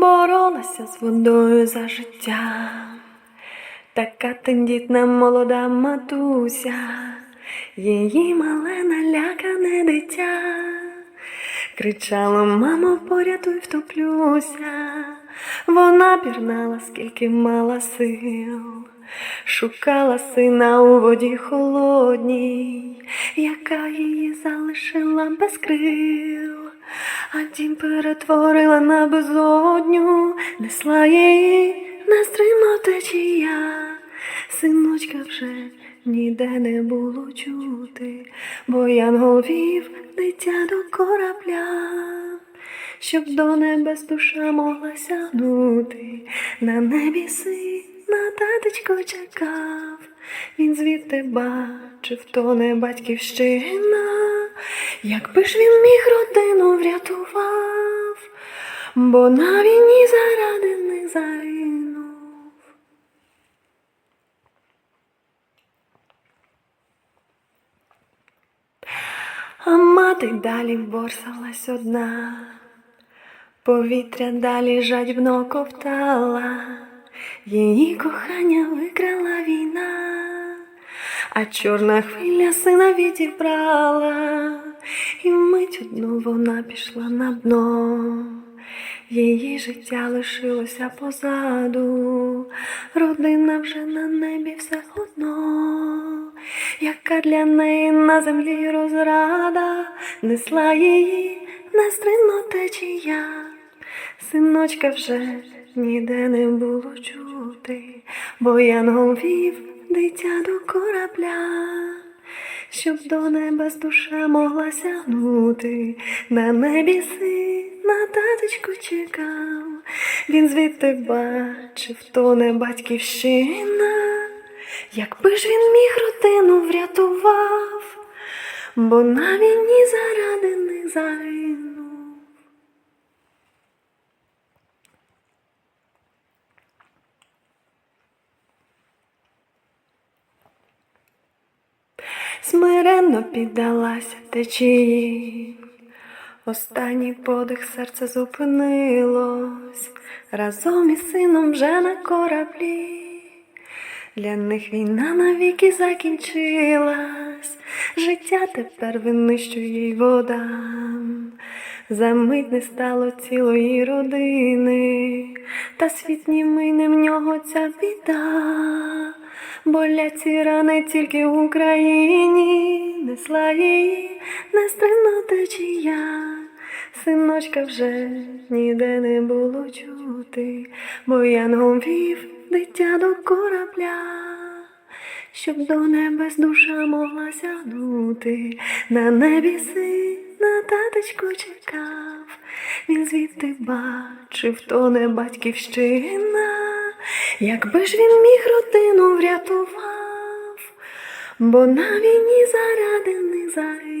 боролася з водою за життя, така тендітна молода матуся, її мале налякане дитя, кричала, мамо, порятуй, втоплюся. Вона пірнала, скільки мала сил, шукала сина у воді холодній, яка її залишила без крил, а дім перетворила на безодню, несла її нестримно течія, синочка вже ніде не було чути, бо янгол вів дитя до корабля. Щоб до небес душа могла сягнути, на небі син на таточко чекав, він звідти бачив, то не батьківщина, якби ж він міг родину врятував, бо на війні заради не загинув. А мати далі борсалась одна. Повітря далі жадібно ковтала, її кохання викрала війна, а чорна хвиля сина відібрала, і вмить одну вона пішла на дно. Її життя лишилося позаду, родина вже на небі все одно, яка для неї на землі розрада несла її нестримно течія. Синочка вже ніде не було чути, бо янгол вів дитя до корабля, щоб до небес душа могла сягнути, на небі син на таточку чекав, він звідти бачив, то не батьківщина, якби ж він міг родину врятував, бо на війні заради не загинув. Смиренно піддалася течії, останній подих серце зупинилось, разом із сином вже на кораблі. Для них війна навіки закінчилась, життя тепер винищує й вода. За мить не стало цілої родини, та світ німий не в нього ця біда. Болять ці рани тільки в Україні, несла її нестримно течія. Синочка вже ніде не було чути, бо янгол вів дитя до корабля, щоб до небес душа могла сягнути, на небі на таточку чекав, він звідти бачив, то не батьківщина, якби ж він міг родину врятував, бо на війні заради не загинув.